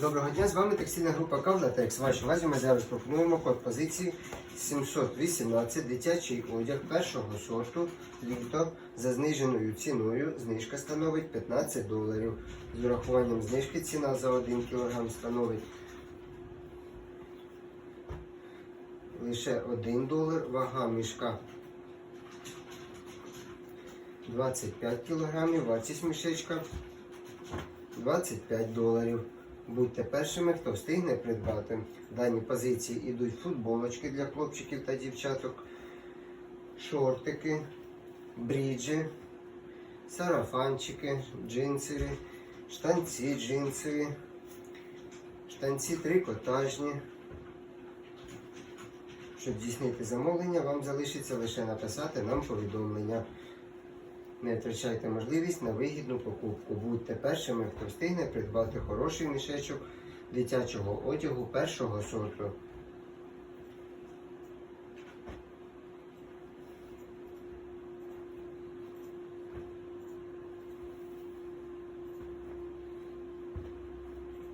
Доброго дня, з вами текстильна група Кавлатекс. Вашій увазі ми зараз пропонуємо код позиції 718 дитячий одяг першого сорту літо за зниженою ціною. Знижка становить 15 доларів. З урахуванням знижки ціна за 1 кг становить лише 1 долар. Вага мішка 25 кг, вартість мішечка 25 доларів. Будьте першими, хто встигне придбати. В даній позиції йдуть футболочки для хлопчиків та дівчаток, шортики, бріджі, сарафанчики, джинсери, штанці джинсові, штанці трикотажні. Щоб здійснити замовлення, вам залишиться лише написати нам повідомлення. Не втрачайте можливість на вигідну покупку. Будьте першими, хто встигне придбати хороший мішечок дитячого одягу першого сорту.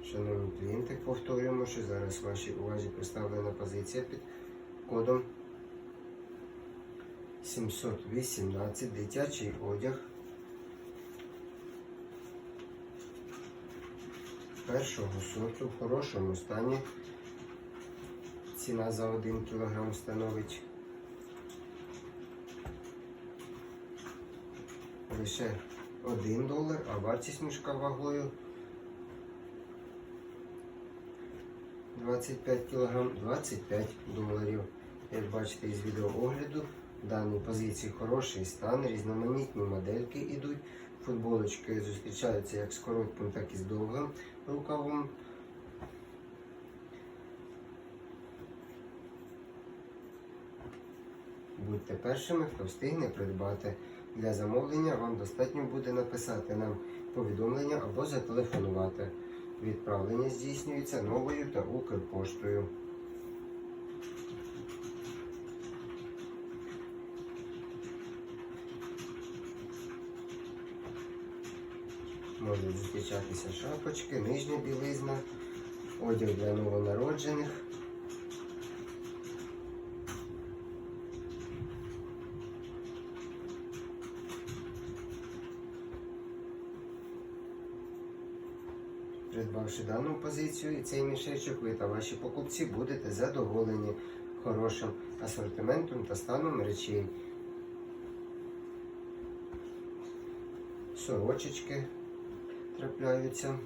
Шановні клієнти, повторюємо, що зараз вашій увазі представлена позиція під кодом 718 дитячий одяг першого сорту в хорошому стані. Ціна за 1 кг становить лише 1 долар, а вартість мішка вагою 25 кг 25 доларів. Як бачите із відеоогляду, даній позиції хороший стан, різноманітні модельки йдуть. Футболочки зустрічаються як з коротким, так і з довгим рукавом. Будьте першими, хто встигне придбати. Для замовлення вам достатньо буде написати нам повідомлення або зателефонувати. Відправлення здійснюється новою та Укрпоштою. Можуть зустрічатися шапочки, нижня білизна, одяг для новонароджених. Придбавши дану позицію і цей мішечок, ви та ваші покупці будете задоволені хорошим асортиментом та станом речей. Сорочечки трапляються.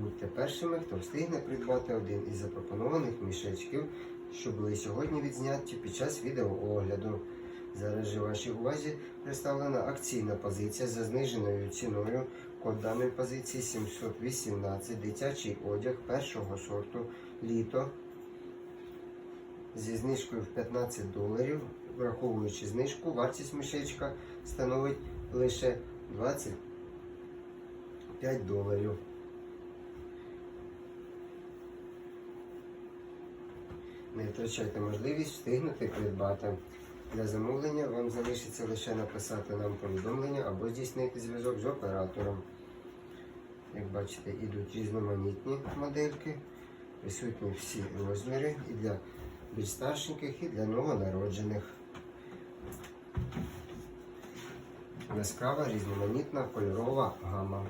Будьте першими, хто встигне придбати один із запропонованих мішечків, що були сьогодні відзняті під час відеоогляду. Зараз же вашій увазі представлена акційна позиція за зниженою ціною. Код даної позиції 718 дитячий одяг першого сорту літо зі знижкою в 15 доларів. Враховуючи знижку, вартість мішечка становить лише 25 доларів. Не втрачайте можливість встигнути придбати. Для замовлення вам залишиться лише написати нам повідомлення або здійснити зв'язок з оператором. Як бачите, ідуть різноманітні модельки, присутні всі розміри і для більш старшеньких, і для новонароджених. Яскрава різноманітна кольорова гама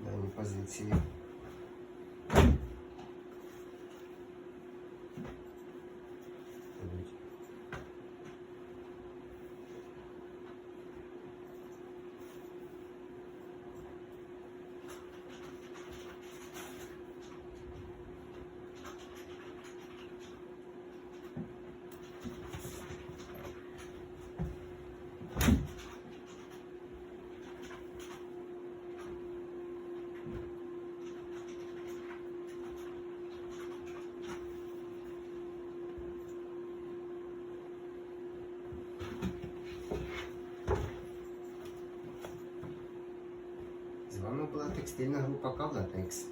дані позиції. Ідуть. З вами була текстильна група Кавлатекс.